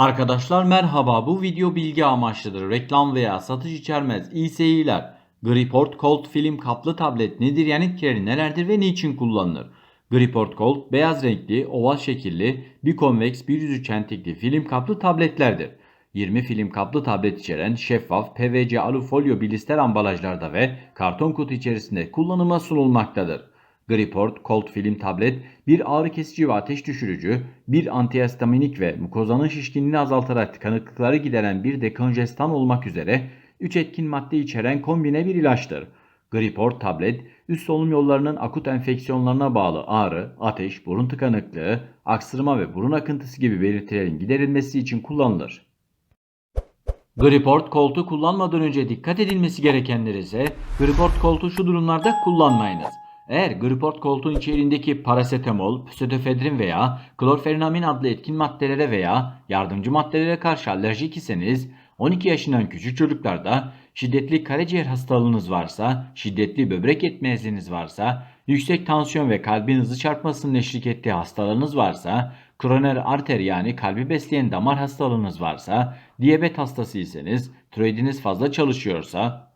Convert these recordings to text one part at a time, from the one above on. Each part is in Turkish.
Arkadaşlar merhaba bu video bilgi amaçlıdır. Reklam veya satış içermez. İyi seyirler. Griport Gold film kaplı tablet nedir yan etkileri nelerdir ve niçin kullanılır? Griport Gold beyaz renkli, oval şekilli, bir konveks, bir yüzü çentikli film kaplı tabletlerdir. 20 film kaplı tablet içeren şeffaf PVC alufolyo blister ambalajlarda ve karton kutu içerisinde kullanıma sunulmaktadır. Griport Cold Film tablet bir ağrı kesici ve ateş düşürücü, bir antihistaminik ve mukozanın şişkinliğini azaltarak tıkanıklıkları gideren bir dekonjestan olmak üzere 3 etkin madde içeren kombine bir ilaçtır. Griport tablet, üst solunum yollarının akut enfeksiyonlarına bağlı ağrı, ateş, burun tıkanıklığı, aksırma ve burun akıntısı gibi belirtilerin giderilmesi için kullanılır. Griport koltuğu kullanmadan önce dikkat edilmesi gerekenler ise Griport koltuğu şu durumlarda kullanmayınız. Eğer Griport koltuğun içeriğindeki parasetamol, pseudoefedrin veya klorferinamin adlı etkin maddelere veya yardımcı maddelere karşı alerjik iseniz 12 yaşından küçük çocuklarda şiddetli karaciğer hastalığınız varsa, şiddetli böbrek yetmezliğiniz varsa, yüksek tansiyon ve kalbin hızlı çarpmasının eşlik ettiği hastalığınız varsa, kroner arter yani kalbi besleyen damar hastalığınız varsa, diyabet hastasıysanız, tiroidiniz fazla çalışıyorsa,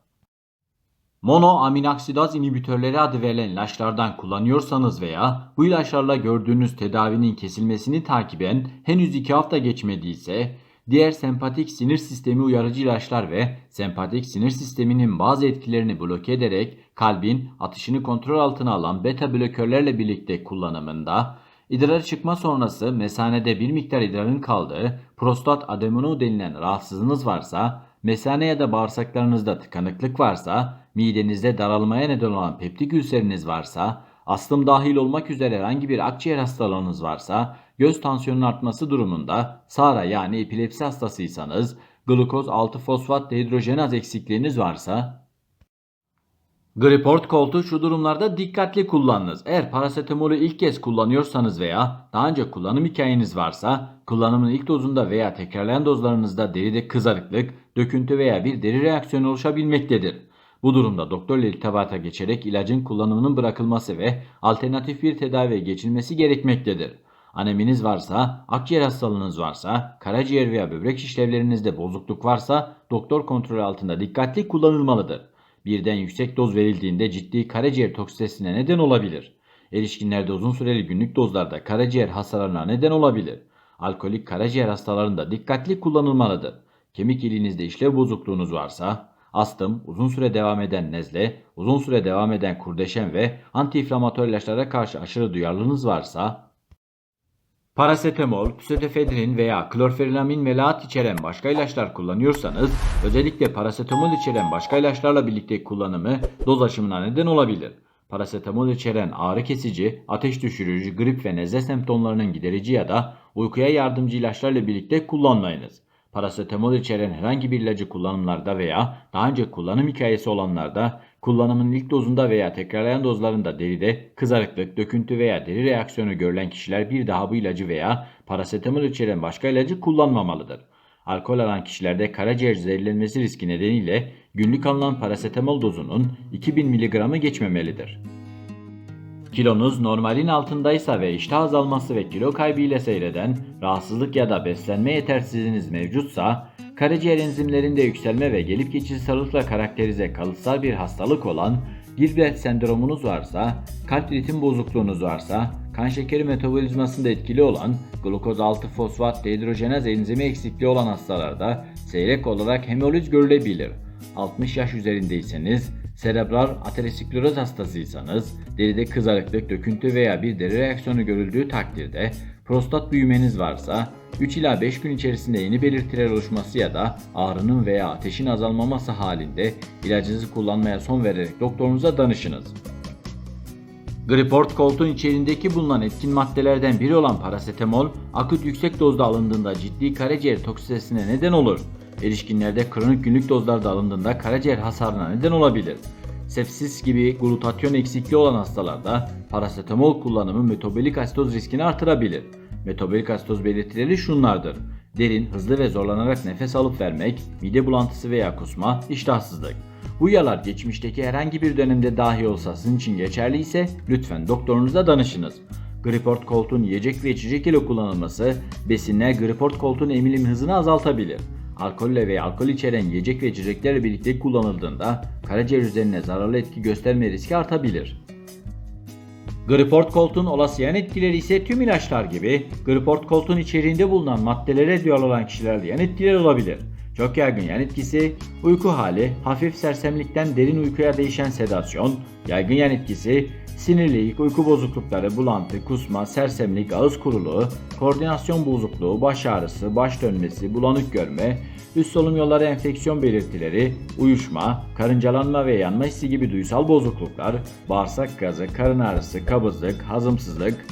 monoaminoksidaz inhibitörleri adı verilen ilaçlardan kullanıyorsanız veya bu ilaçlarla gördüğünüz tedavinin kesilmesini takiben henüz 2 hafta geçmediyse, diğer sempatik sinir sistemi uyarıcı ilaçlar ve sempatik sinir sisteminin bazı etkilerini bloke ederek kalbin atışını kontrol altına alan beta blokörlerle birlikte kullanımında, idrar çıkma sonrası mesanede bir miktar idrarın kaldığı prostat adenoma denilen rahatsızlığınız varsa, mesane ya da bağırsaklarınızda tıkanıklık varsa, midenizde daralmaya neden olan peptik ülseriniz varsa, astım dahil olmak üzere herhangi bir akciğer hastalığınız varsa, göz tansiyonunun artması durumunda SARA yani epilepsi hastasıysanız, glukoz 6 fosfat dehidrojenaz eksikliğiniz varsa, Griport koltuğu şu durumlarda dikkatli kullanınız. Eğer parasetamolü ilk kez kullanıyorsanız veya daha önce kullanım hikayeniz varsa kullanımın ilk dozunda veya tekrarlayan dozlarınızda deride kızarıklık, döküntü veya bir deri reaksiyonu oluşabilmektedir. Bu durumda doktorla irtibata geçerek ilacın kullanımının bırakılması ve alternatif bir tedaviye geçilmesi gerekmektedir. Aneminiz varsa, akciğer hastalığınız varsa, karaciğer veya böbrek işlevlerinizde bozukluk varsa doktor kontrolü altında dikkatli kullanılmalıdır. Birden yüksek doz verildiğinde ciddi karaciğer toksitesine neden olabilir. Erişkinlerde uzun süreli günlük dozlarda karaciğer hasarlarına neden olabilir. Alkolik karaciğer hastalarında dikkatli kullanılmalıdır. Kemik iliğinizde işlev bozukluğunuz varsa, astım, uzun süre devam eden nezle, uzun süre devam eden kurdeşen ve antiinflamatuar ilaçlara karşı aşırı duyarlılığınız varsa, Parasetamol, pseudoefedrin veya klorferilamin melaat içeren başka ilaçlar kullanıyorsanız, özellikle parasetamol içeren başka ilaçlarla birlikte kullanımı doz aşımına neden olabilir. Parasetamol içeren ağrı kesici, ateş düşürücü, grip ve nezle semptomlarının giderici ya da uykuya yardımcı ilaçlarla birlikte kullanmayınız. Parasetamol içeren herhangi bir ilacı kullanımlarda veya daha önce kullanım hikayesi olanlarda kullanımın ilk dozunda veya tekrarlayan dozlarında deride kızarıklık, döküntü veya deri reaksiyonu görülen kişiler bir daha bu ilacı veya parasetamol içeren başka ilacı kullanmamalıdır. Alkol alan kişilerde karaciğer zehirlenmesi riski nedeniyle günlük alınan parasetamol dozunun 2000 mg'ı geçmemelidir. Kilonuz normalin altındaysa ve iştah azalması ve kilo kaybı ile seyreden rahatsızlık ya da beslenme yetersizliğiniz mevcutsa, karaciğer enzimlerinde yükselme ve gelip geçici sarılıkla karakterize kalıtsal bir hastalık olan Gilbert sendromunuz varsa, kalp ritim bozukluğunuz varsa, kan şekeri metabolizmasında etkili olan glukoz 6 fosfat dehidrojenaz enzimi eksikliği olan hastalarda seyrek olarak hemoliz görülebilir. 60 yaş üzerindeyseniz, serebral ateroskleroz hastasıysanız, deride kızarıklık, döküntü veya bir deri reaksiyonu görüldüğü takdirde, prostat büyümeniz varsa, 3 ila 5 gün içerisinde yeni belirtiler oluşması ya da ağrının veya ateşin azalmaması halinde ilacınızı kullanmaya son vererek doktorunuza danışınız. Griport koltuğun içerisindeki bulunan etkin maddelerden biri olan parasetamol, akut yüksek dozda alındığında ciddi karaciğer toksitesine neden olur. Erişkinlerde kronik günlük dozlarda alındığında karaciğer hasarına neden olabilir. Sepsis gibi glutatyon eksikliği olan hastalarda parasetamol kullanımı metabolik asitoz riskini artırabilir. Metabolik asitoz belirtileri şunlardır. Derin, hızlı ve zorlanarak nefes alıp vermek, mide bulantısı veya kusma, iştahsızlık. Bu yalar geçmişteki herhangi bir dönemde dahi olsa sizin için geçerli ise lütfen doktorunuza danışınız. Griport koltuğun yiyecek ve içecek ile kullanılması besinler Griport koltuğun emilim hızını azaltabilir. Alkolle veya alkol içeren yiyecek ve içeceklerle birlikte kullanıldığında karaciğer üzerine zararlı etki gösterme riski artabilir. Griport koltuğun olası yan etkileri ise tüm ilaçlar gibi Griport koltuğun içeriğinde bulunan maddelere duyarlı olan kişilerde yan etkiler olabilir. Çok yaygın yan etkisi uyku hali, hafif sersemlikten derin uykuya değişen sedasyon, yaygın yan etkisi sinirlilik, uyku bozuklukları, bulantı, kusma, sersemlik, ağız kuruluğu, koordinasyon bozukluğu, baş ağrısı, baş dönmesi, bulanık görme, üst solunum yolları enfeksiyon belirtileri, uyuşma, karıncalanma ve yanma hissi gibi duysal bozukluklar, bağırsak gazı, karın ağrısı, kabızlık, hazımsızlık,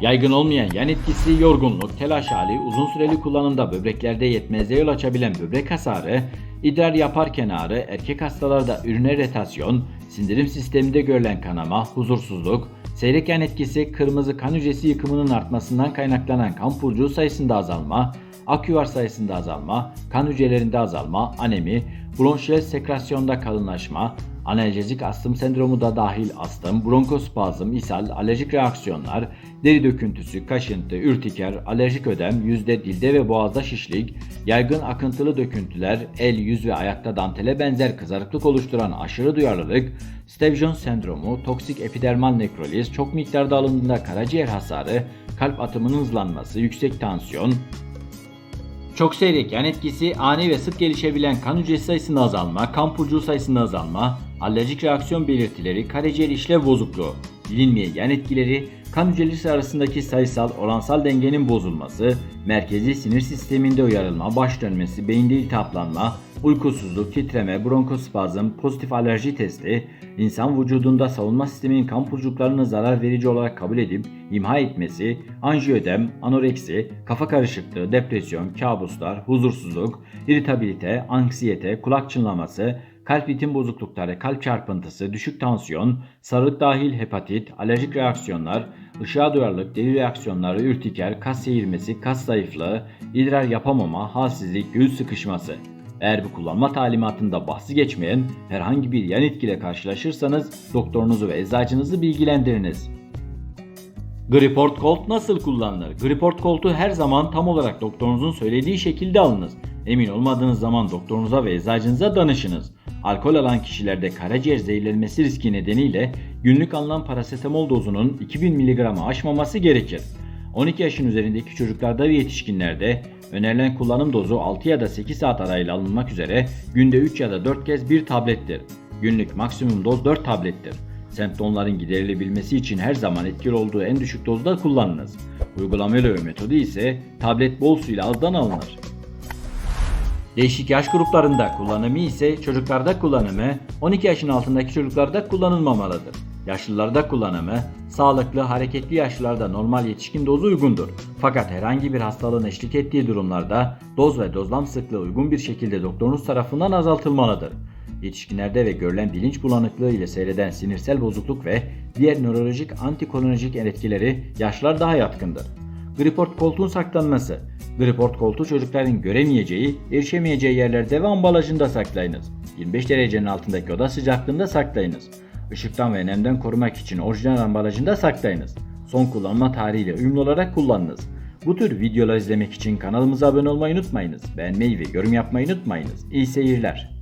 Yaygın olmayan yan etkisi yorgunluk, telaş hali, uzun süreli kullanımda böbreklerde yetmezliğe yol açabilen böbrek hasarı, idrar yaparken ağrı, erkek hastalarda üriner retasyon, sindirim sisteminde görülen kanama, huzursuzluk, seyrek yan etkisi kırmızı kan hücresi yıkımının artmasından kaynaklanan kan pulcuğu sayısında azalma, aküvar sayısında azalma, kan hücrelerinde azalma, anemi, bronşiyel sekrasyonda kalınlaşma, analjezik astım sendromu da dahil astım, bronkospazm, ishal, alerjik reaksiyonlar, deri döküntüsü, kaşıntı, ürtiker, alerjik ödem, yüzde dilde ve boğazda şişlik, yaygın akıntılı döküntüler, el, yüz ve ayakta dantele benzer kızarıklık oluşturan aşırı duyarlılık, Stevens sendromu, toksik epidermal nekroliz, çok miktarda alındığında karaciğer hasarı, kalp atımının hızlanması, yüksek tansiyon, çok seyrek yan etkisi ani ve sık gelişebilen kan hücresi sayısında azalma, kan pulcuğu sayısında azalma, alerjik reaksiyon belirtileri, karaciğer işlev bozukluğu, bilinmeyen yan etkileri, kan hücreleri arasındaki sayısal oransal dengenin bozulması, merkezi sinir sisteminde uyarılma, baş dönmesi, beyinde iltihaplanma, uykusuzluk, titreme, bronkospazm, pozitif alerji testi, insan vücudunda savunma sisteminin kan pulcuklarını zarar verici olarak kabul edip imha etmesi, anjiyodem, anoreksi, kafa karışıklığı, depresyon, kabuslar, huzursuzluk, iritabilite, anksiyete, kulak çınlaması, kalp ritim bozuklukları, kalp çarpıntısı, düşük tansiyon, sarılık dahil hepatit, alerjik reaksiyonlar, ışığa duyarlılık, deri reaksiyonları, ürtiker, kas seyirmesi, kas zayıflığı, idrar yapamama, halsizlik, göğüs sıkışması. Eğer bu kullanma talimatında bahsi geçmeyen herhangi bir yan etkiyle karşılaşırsanız doktorunuzu ve eczacınızı bilgilendiriniz. Griport Colt nasıl kullanılır? Griport Colt'u her zaman tam olarak doktorunuzun söylediği şekilde alınız. Emin olmadığınız zaman doktorunuza ve eczacınıza danışınız. Alkol alan kişilerde karaciğer zehirlenmesi riski nedeniyle günlük alınan parasetamol dozunun 2000 mg'ı aşmaması gerekir. 12 yaşın üzerindeki çocuklarda ve yetişkinlerde önerilen kullanım dozu 6 ya da 8 saat arayla alınmak üzere günde 3 ya da 4 kez bir tablettir. Günlük maksimum doz 4 tablettir. Semptomların giderilebilmesi için her zaman etkili olduğu en düşük dozda kullanınız. Uygulama metodu ise tablet bol suyla azdan alınır. Değişik yaş gruplarında kullanımı ise çocuklarda kullanımı 12 yaşın altındaki çocuklarda kullanılmamalıdır. Yaşlılarda kullanımı sağlıklı, hareketli yaşlılarda normal yetişkin dozu uygundur. Fakat herhangi bir hastalığın eşlik ettiği durumlarda doz ve dozlam sıklığı uygun bir şekilde doktorunuz tarafından azaltılmalıdır. Yetişkinlerde ve görülen bilinç bulanıklığı ile seyreden sinirsel bozukluk ve diğer nörolojik antikolinerjik etkileri yaşlar daha yatkındır. Griport koltuğun saklanması. Griport koltuğu çocukların göremeyeceği, erişemeyeceği yerlerde ve ambalajında saklayınız. 25 derecenin altındaki oda sıcaklığında saklayınız. Işıktan ve nemden korumak için orijinal ambalajında saklayınız. Son kullanma tarihiyle uyumlu olarak kullanınız. Bu tür videolar izlemek için kanalımıza abone olmayı unutmayınız. Beğenmeyi ve yorum yapmayı unutmayınız. İyi seyirler.